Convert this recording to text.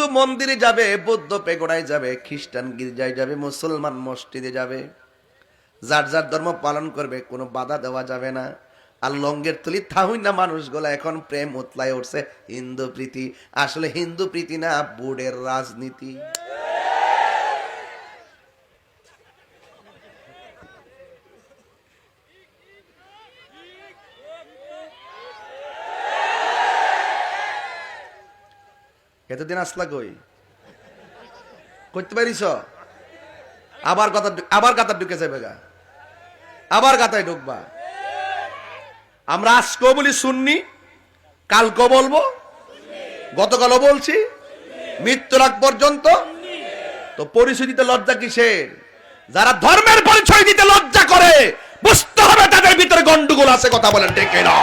হিন্দু মন্দিরে যাবে, বৌদ্ধ পেগোড়ায় যাবে, খ্রিস্টান গির্জায় যাবে, মুসলমান মসজিদে যাবে। যার যার ধর্ম পালন করবে, কোনো বাধা দেওয়া যাবে না। আর লঙ্গের তুলি থাহুই না মানুষগুলো, এখন প্রেম উতলায় উঠছে হিন্দু প্রীতি। আসলে হিন্দু প্রীতি না, বোর্ডের রাজনীতি। এতদিন আসলা কই? করতে পারিস? আবার কথা আবার গাতা ঢুকে যাবে গা। আবার গাতায় ঢুকবা। আমরা আজকেও বলি শুননি কালকেও বলব, গতকালও বলছি, মৃত্যুর আগ পর্যন্ত। তো পরিচয় দিতে লজ্জা কিসের? যারা ধর্মের পরিচয় দিতে লজ্জা করে, বুঝতে হবে তাদের ভিতরে গন্ডগোল আছে, কথা বলেন ডেকে না